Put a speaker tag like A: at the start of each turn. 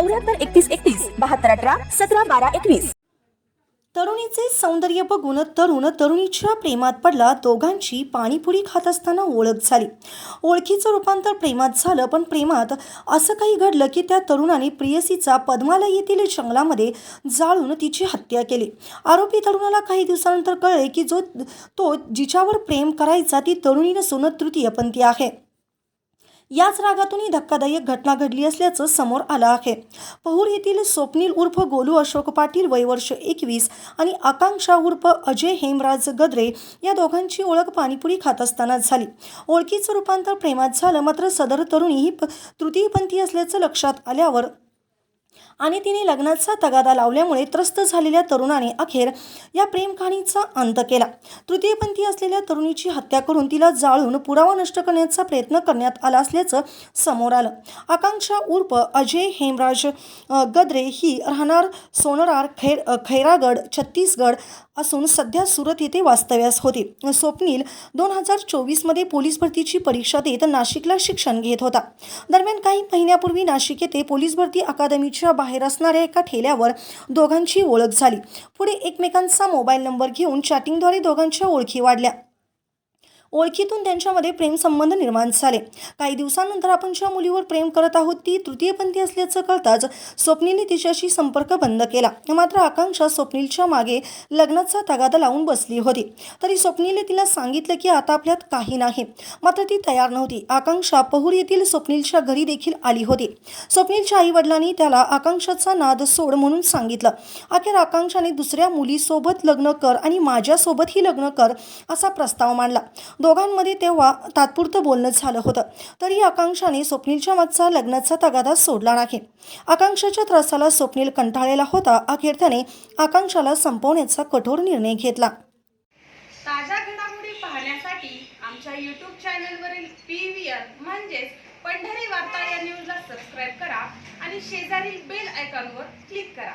A: चौऱ्याहत्तर एकतीस एकतीस बहात्तर अठरा सतरा बारा एकवीस.
B: तरुणीचे सौंदर्य बघून तरुण तरुणीच्या प्रेमात पडला दोघांची पाणीपुरी खात असताना ओळख झाली. ओळखीचं रूपांतर प्रेमात झालं पण प्रेमात असं काही घडलं की त्या तरुणाने प्रियसीचा पद्माला येथील जंगलामध्ये जाळून तिची हत्या केली. आरोपी तरुणाला काही दिवसानंतर कळले की जो तो जिच्यावर प्रेम करायचा ती तरुणी नसून तृतीयपंथी आहे. याच रागातून ही धक्कादायक घटना घडली असल्याचं समोर आलं आहे. पहूर येथील स्वप्नील उर्फ गोलू अशोक पाटील वयवर्ष एकवीस आणि आकांक्षा उर्फ अजय हेमराज गद्रे या दोघांची ओळख पाणीपुरी खात असताना झाली. ओळखीचं रूपांतर प्रेमात झालं मात्र सदर तरुणी ही प- तृतीयपंथी असल्याचं लक्षात आल्यावर आणि तिने लग्नाचा तगादा लावल्यामुळे त्रस्त झालेल्या तरुणाने अखेर या प्रेम कहाणीचा अंत केला. तृतीयपंथी असलेल्या तरुणीची हत्या करून तिला जाळून पुरावा नष्ट करण्याचा प्रयत्न करण्यात आला असल्याचं समोर आलं. आकांक्षा उर्फ अजय हेमराज गद्रे ही राहणार सोनरार खैर खैरागड छत्तीसगड असून सध्या सुरत येथे वास्तव्यास होते. स्वप्नील दोन हजार चोवीसमध्ये पोलीस भरतीची परीक्षा देत नाशिकला शिक्षण घेत होता. दरम्यान काही महिन्यापूर्वी नाशिक येथे पोलीस भरती अकादमीच्या बाहेर असणाऱ्या एका ठेल्यावर दोघांची ओळख झाली. पुढे एकमेकांचा मोबाईल नंबर घेऊन चॅटिंगद्वारे दोघांच्या ओळखी वाढल्या. ओळखीतून त्यांच्यामध्ये प्रेमसंबंध निर्माण झाले. काही दिवसांनंतर आपण ज्या मुलीवर प्रेम करत आहोत ती तृतीयपंथी असल्याचं कळताच स्वप्नीलने तिच्याशी संपर्क बंद केला. मात्र आकांक्षा स्वप्नीलच्या मागे लग्नाचा तगादा लावून बसली होती. तरी स्वप्नीलने तिला सांगितलं की आता आपल्यात काही नाही. मात्र ती तयार नव्हती. आकांक्षा पहूर येथील स्वप्नीलच्या घरी देखील आली होती. स्वप्नीलच्या आई वडिलांनी त्याला आकांक्षाचा नाद सोड म्हणून सांगितलं. अखेर आकांक्षाने दुसऱ्या मुलीसोबत लग्न कर आणि माझ्यासोबतही लग्न कर असा प्रस्ताव मांडला. दोघांमध्ये तेव्हा तात्पुरतं बोलणं झालं होतं. तरी आकांक्षाने स्वप्नीलच्या मागचा लग्नाचा तगादा सोडला नाही. आकांक्षाच्या त्रासाला स्वप्नील कंटाळलेला होता. अखेर त्याने आकांक्षाला संपवण्याचा कठोर निर्णय घेतला.
C: ताज्या घडामोडी पाहण्यासाठी आमच्या यूट्यूब चॅनलवरील पी व्ही आर म्हणजेच पंढरी वार्ता या न्यूजला सबस्क्राईब करा आणि शेजारील बेल आयकॉनवर क्लिक करा.